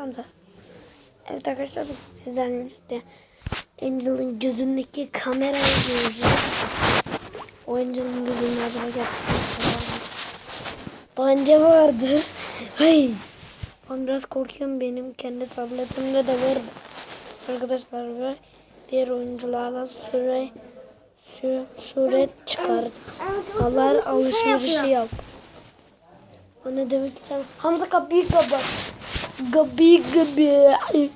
Hamza. Evet arkadaşlar sizlerle birlikte Angel'ın gözündeki kamerayı göreceğiz. O Angel'ın gözünde acaba gerçekten var mı? Bence vardır. Hay. Ben biraz korkuyorum benim kendi tabletimde de var. Arkadaşlar ve diğer oyuncularla süre sü, suret çıkart. Allah alışverişi yap. O ne demek için? Hamza kapıyı kapat. Kapıyı kapat.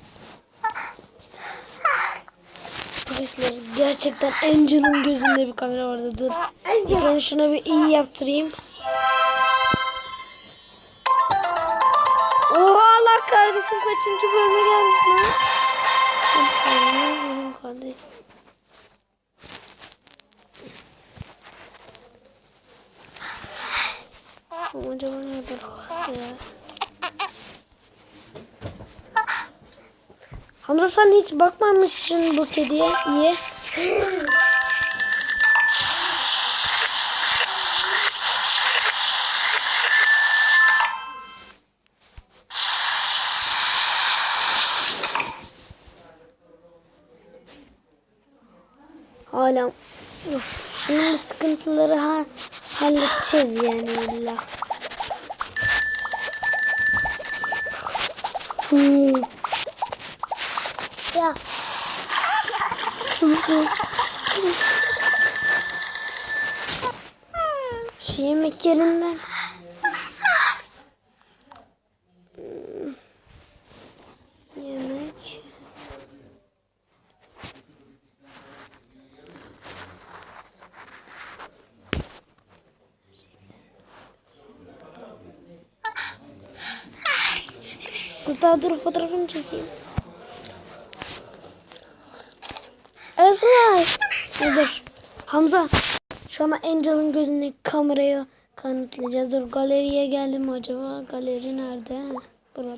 Arkadaşlar gerçekten Angel'ın gözünde bir kamera vardı. Dur. Ben şuna bir iyi yaptırayım. Oha Allah kardeşim kaçıncı bölüme gelmiş lan. Benim kardeşim. Acaba nerede ya? Hamza sen hiç bakmamışsın bu kediye. İyi. Hala Uf, şunun sıkıntıları ha, halledeceğiz yani illa. Hmm. Ya Şu yemek yerinden. Yemek. Daha dur fotoğrafını çekeyim. Evet. Dur. Hamza. Şu an Angel'ın gözündeki kamerayı kanıtlayacağız. Dur galeriye geldim acaba? Galeri nerede? Burada.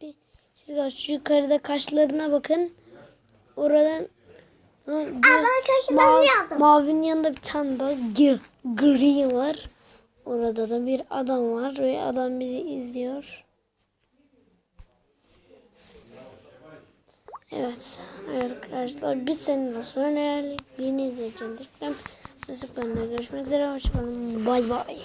Bir çizgi. Şu yukarıda kaşlarına bakın. Oradan ben kaşlarını yaptım. Mavinin yanında bir tane daha gir, gri var. Orada da bir adam var ve adam bizi izliyor. Evet. Arkadaşlar biz seninle sonra yeni. Ben de görüşmek üzere. Hoşçakalın. Bay bay.